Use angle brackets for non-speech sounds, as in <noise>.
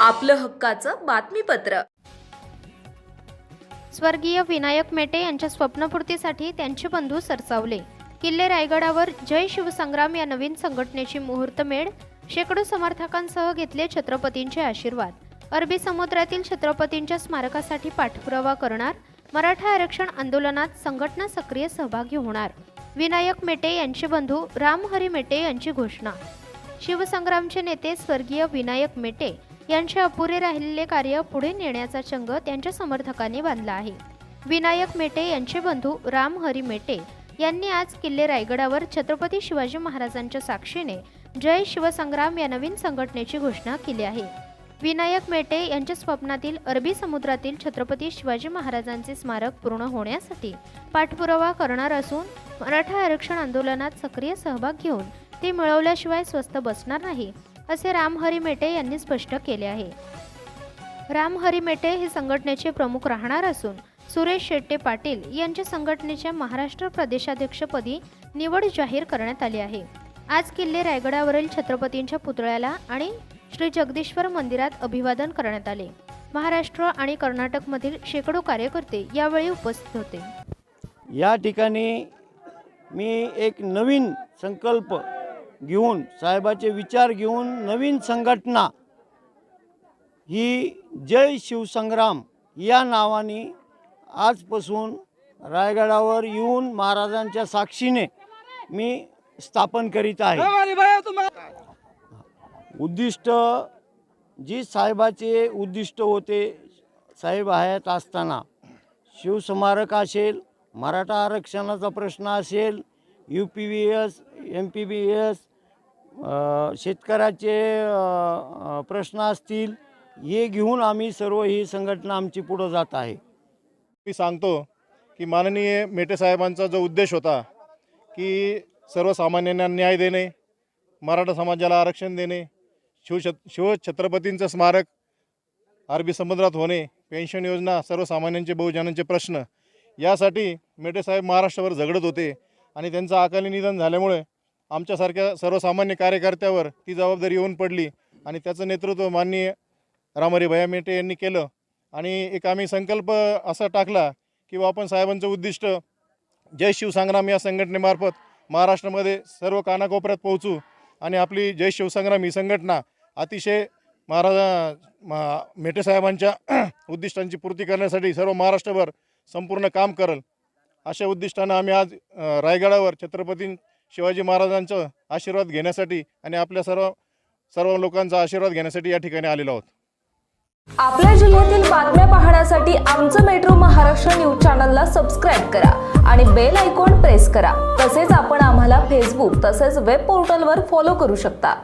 आपलं हक्काचं बातमीपत्र. स्वर्गीय विनायक मेटे यांच्या स्वप्नपूर्तीसाठी त्यांचे बंधू सरसावले. किल्ले रायगडावर जय शिवसंग्राम या नवीन संघटनेची मुहूर्तमेढ शेकडो समर्थकांसह घेतले छत्रपतींचे आशीर्वाद. अरबी समुद्रातील छत्रपतींच्या स्मारकासाठी पाठपुरावा करणार मराठा आरक्षण आंदोलनात संघटना सक्रिय सहभागी होणार. विनायक मेटे यांचे बंधू रामहरी मेटे यांची घोषणा. शिवसंग्रामचे नेते स्वर्गीय विनायक मेटे यांचे अपुरे राहिलेले कार्य पुढे नेण्याचा चंग त्यांच्या समर्थकांनी बांधला आहे. विनायक मेटे यांचे बंधू राम हरी मेटे यांनी आज किल्ले रायगडावर छत्रपती शिवाजी महाराजांच्या साक्षीने जय शिवसंग्राम या नवीन संघटनेची घोषणा केली आहे. विनायक मेटे यांच्या स्वप्नातील अरबी समुद्रातील छत्रपती शिवाजी महाराजांचे स्मारक पूर्ण होण्यासाठी पाठपुरावा करणार असून मराठा आरक्षण आंदोलनात सक्रिय सहभाग घेऊन ते मिळवल्याशिवाय स्वस्त बसणार नाही असे रामहरी मेटे यांनी स्पष्ट केले आहे. रामहरी मेटे हे संघटनेचे प्रमुख राहणार असून सुरेश शेट्टे पाटील यांच्या संघटनेच्या महाराष्ट्र प्रदेशाध्यक्षपदी निवड जाहीर करण्यात आली आहे. आज किल्ले रायगडावरील छत्रपतींच्या पुतळ्याला आणि श्री जगदीश्वर मंदिरात अभिवादन करण्यात आले. महाराष्ट्र आणि कर्नाटकमधील शेकडो कार्यकर्ते यावेळी उपस्थित होते. या ठिकाणी मी एक नवीन संकल्प घेऊन साहेबाचे विचार घेऊन नवीन संघटना ही जय शिवसंग्राम या नावाने आजपासून रायगडावर येऊन महाराजांच्या साक्षीने मी स्थापन करीत आहे. उद्दिष्ट जी साहेबाचे उद्दिष्ट होते साहेब हयात असताना शिवस्मारक असेल मराठा आरक्षणाचा प्रश्न असेल U P V S M P B S शेतकऱ्याचे प्रश्न असतील हे घेऊन आम्ही सर्व ही संघटना आमची पुढं जात आहे. मी सांगतो की माननीय मेटे साहेबांचा जो उद्देश होता की सर्वसामान्यांना न्याय देणे मराठा समाजाला आरक्षण देणे शिवछ शिवछत्रपतींचं स्मारक अरबी समुद्रात होणे पेन्शन योजना सर्वसामान्यांचे बहुजनांचे प्रश्न यासाठी मेटे साहेब महाराष्ट्रावर झगडत होते आणि त्यांचं अकाली निधन झाल्यामुळे आमच्यासारख्या सर्वसामान्य कार्यकर्त्यावर ती जबाबदारी येऊन पडली आणि त्याचं नेतृत्व माननीय रामारी भैया मेटे यांनी केलं. आणि एक आम्ही संकल्प असा टाकला की आपण साहेबांचं उद्दिष्ट जय शिवसंग्राम या संघटनेमार्फत महाराष्ट्रामध्ये सर्व कानाकोपऱ्यात पोहोचू आणि आपली जय शिवसंग्राम ही संघटना अतिशय महाराजा मा- मेटे साहेबांच्या <clears throat> उद्दिष्टांची पूर्ती करण्यासाठी सर्व महाराष्ट्रभर संपूर्ण काम करल. अशा उद्दिष्टानं आम्ही आज रायगडावर छत्रपती शिवाजी महाराजांचा आशीर्वाद घेण्यासाठी आणि आपल्या सर्व सर्व लोकांचा आशीर्वाद घेण्यासाठी या ठिकाणी आलेलो आहोत. आपल्या जिल्ह्यातील बातम्या पाहण्यासाठी आमचं मेट्रो महाराष्ट्र न्यूज चॅनलला सबस्क्राईब करा आणि बेल आयकॉन प्रेस करा. तसेच आपण आम्हाला फेसबुक तसेच वेब पोर्टलवर फॉलो करू शकता.